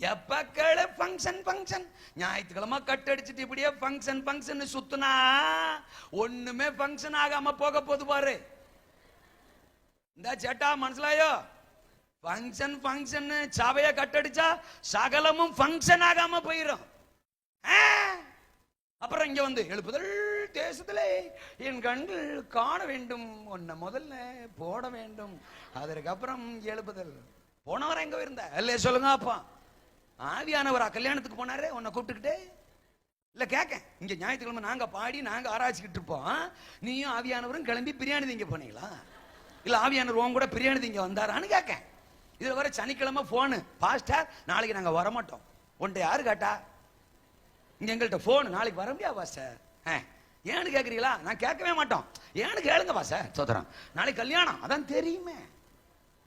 எப்ப கேளு function function ஞாயிற்றுக்கிழமை கட்டடிச்சிட்டு இப்படியே ஃபங்க்ஷன் ஃபங்க்ஷன் சுத்துனா ஒண்ணுமே ஃபங்க்ஷன் ஆகாம போக போகுது பாரு. இந்த சேட்டா மனசிலாயோ? ஃபங்க்ஷன் ஃபங்க்ஷன் சபைய கட்டடிச்சா சகலமும் ஃபங்க்ஷன் ஆகாம போயிடும் ஆ? அப்புறம் இங்க வந்து எழுப்புதல் தேசத்திலே என் கண்கள் காண வேண்டும் உன்னை முதல்ல போட வேண்டும். அதற்கப்புறம் எழுப்புதல். போனவர் எங்க இருந்த இல்லையே சொல்லுங்க அப்பா. ஆவியானவரா கல்யாணத்துக்கு போனாரே உன்னை கூப்பிட்டுக்கிட்டே. இல்லை கேட்க இங்கே ஞாயிற்றுக்கிழமை நாங்கள் பாடி நாங்கள் ஆராய்ச்சிக்கிட்டு இருப்போம். நீயும் ஆவியானவரும் கிளம்பி பிரியாணி திங்க போனீங்களா? இல்லை ஆவியானவர் உன் கூட பிரியாணி திங்க வந்தாரான்னு கேட்க இதில் வர சனிக்கிழமை ஃபோனு பாஸ்டர் நாளைக்கு நாங்கள் வரமாட்டோம். உன்ட்ட யாரு கேட்டா? இங்கே எங்கள்கிட்ட ஃபோனு நாளைக்கு வர முடியாது பாஸ்டர் ஆ, ஏன்னு கேட்குறீங்களா நான் கேட்கவே மாட்டோம். ஏன்னு கேளுங்க பாஸ்டர் சோதரம் நாளைக்கு கல்யாணம். அதான் தெரியுமே.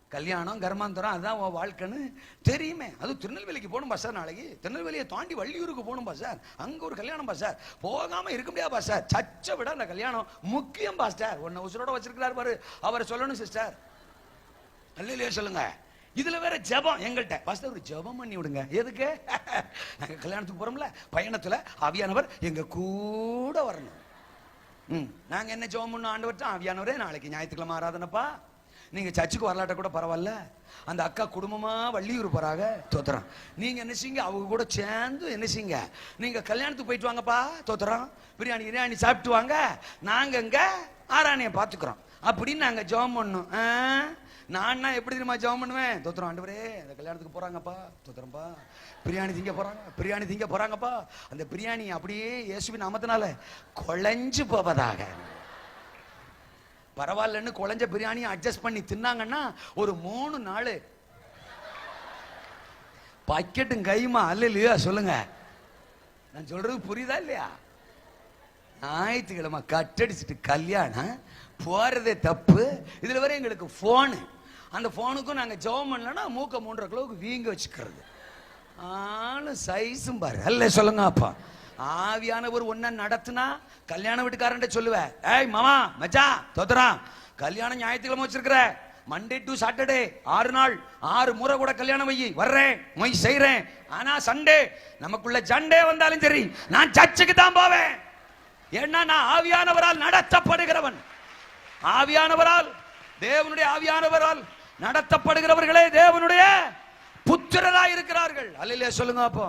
கல்யாணம் கர்மாந்தரம் அதுதான் உன் வாழ்க்கைன்னு தெரியுமே. அது திருநெல்வேலிக்கு போகணும் சார் நாளைக்கு. திருநெல்வேலியை தாண்டி வள்ளியூருக்கு போகணும் சார். அங்கே ஒரு கல்யாணம் சார். போகாமல் இருக்க முடியாது சார். சச்ச விட அந்த கல்யாணம் முக்கியம் பாஸ்டர் உன்னை உசுரோட வச்சிருக்கிறார் பாரு. அவரை சொல்லணும் சிஸ்டர் அல்லையிலேயே சொல்லுங்க? இதுல வேற ஜெபம் எங்கள்கிட்ட பாஸ்டர் ஒரு ஜெபம் பண்ணி விடுங்க. எதுக்கு? நாங்க கல்யாணத்துக்கு போறோம்ல. பயணத்துல அவியானவர் எங்க கூட வரணும். ம். நாங்க என்ன ஜெபம் பண்ணோம்? வட்டோம் ஆவியானவரே நாளைக்கு ஞாயிற்றுக்கிழமை ஆராதனைப்பா. நீங்கள் சர்ச்சுக்கு வரலாட்ட கூட பரவாயில்ல. அந்த அக்கா குடும்பமாக வள்ளியூர் போகிறாங்க தோத்துறோம் நீங்கள் என்ன செய்யுங்க? அவங்க கூட சேர்ந்து என்ன செய்யுங்க? நீங்கள் கல்யாணத்துக்கு போயிட்டு வாங்கப்பா தோத்துறோம் பிரியாணி பிரியாணி சாப்பிட்டு வாங்க. நாங்கள் இங்கே ஆராணியை பார்த்துக்குறோம். அப்படின்னு நாங்கள் ஜெபம் பண்ணோம். ஆ? நான்னா எப்படி தெரியுமா ஜெபம் பண்ணுவேன்? தோத்துறோம் ஆண்டவரே அந்த கல்யாணத்துக்கு போகிறாங்கப்பா தோத்துறோம்ப்பா பிரியாணி திங்க போகிறாங்க பிரியாணி திங்க போகிறாங்கப்பா அந்த பிரியாணி அப்படியே இயேசுவின் அமத்தினால குழஞ்சு போவதாக. பரவாயில்லன்னு குழஞ்ச பிரியாணியை அட்ஜஸ்ட் பண்ணி தின்னாங்கன்னா ஒரு மூணு நாள். பக்கெட்டும் கைமா அல்ல இல்லையா சொல்லுங்க. நான் சொல்றது புரியுதா இல்லையா? ஞாயிற்றுக்கிழமை கட்டடிச்சிட்டு கல்யாணம் போறதே தப்பு. இதுல வரை எங்களுக்கு ஃபோனு அந்த ஃபோனுக்கும் நாங்க ஜெபம் பண்ணலன்னா மூக்க மூன்றரை கிலோவுக்கு வீங்க வச்சுக்கிறது. ஆளும் சைஸும் பாரு. அல்ல சொல்லுங்க அப்பா. ஆவியானவர் ஒன்ன நடத்துனா கல்யாண வீட்டுக்காரன்ட்ட சொல்லுவேன் ஏய் மாமா மச்சா தோத்தரா கல்யாணம் ஞாயிற்றுக்கிழமை வச்சிருக்கிற. மண்டே டு சாட்டர்டே ஆறு நாள். ஆறு முறை கூட கல்யாணம் வை வர்றேன் மொய் செய்கிறேன் ஆனா சண்டே நமக்குள்ள சண்டே வந்தாலும் சரி நான் சர்ச்சுக்கு தான் போவேன். ஏன்னா நான் ஆவியானவரால் நடத்தப்படுகிறவன். ஆவியானவரால் தேவனுடைய ஆவியானவரால் நடத்தப்படுகிறவர்களே தேவனுடைய புத்திரராய் இருக்கிறார்கள் அல்லையா சொல்லுங்க அப்போ.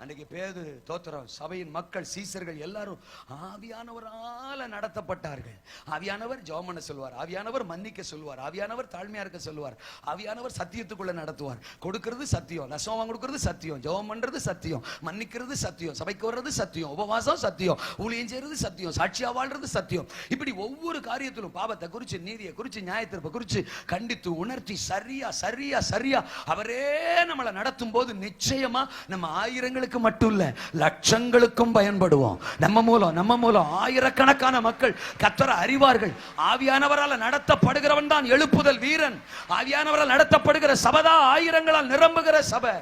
அன்னைக்கு பேது தோத்திரம் சபையின் மக்கள் சீசர்கள் எல்லாரும் ஆவியானவரால் நடத்தப்பட்டார்கள். ஆவியானவர் ஜோமன சொல்வார். ஆவியானவர் மன்னிக்க சொல்வார். ஆவியானவர் தாழ்மையா இருக்க சொல்வார். ஆவியானவர் சத்தியத்துக்குள்ள நடத்துவார். கொடுக்கிறது சத்தியம். நசோவம் கொடுக்கிறது சத்தியம். ஜெபம் பண்றது சத்தியம். மன்னிக்கிறது சத்தியம். சபைக்கு வர்றது சத்தியம். உபவாசம் சத்தியம். ஊழியம் செய்யறது சத்தியம். சாட்சியா வாழ்றது சத்தியம். இப்படி ஒவ்வொரு காரியத்திலும் பாவத்தை குறிச்சு நீதியை குறிச்சு நியாயத்திற்பை குறிச்சு கண்டித்து உணர்த்தி சரியா சரியா சரியா அவரே நம்மளை நடத்தும் போது நிச்சயமா நம்ம ஆயிரங்களுக்கு ஆயிரங்களுக்கு மட்டும் இல்ல லட்சங்களுக்கும் பயன்படுவோம். நம்ம மூலம் நம்ம மூலம் ஆயிரக்கணக்கான மக்கள் கத்தர அறிவார்கள். ஆவியானவரால் நடத்தப்படுகிறவன் தான் எழுப்புதல் வீரன். ஆவியானவரால் நடத்தப்படுகிற சபதா ஆயிரங்களால் நிரம்புகிற சபை.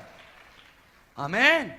ஆமேன்.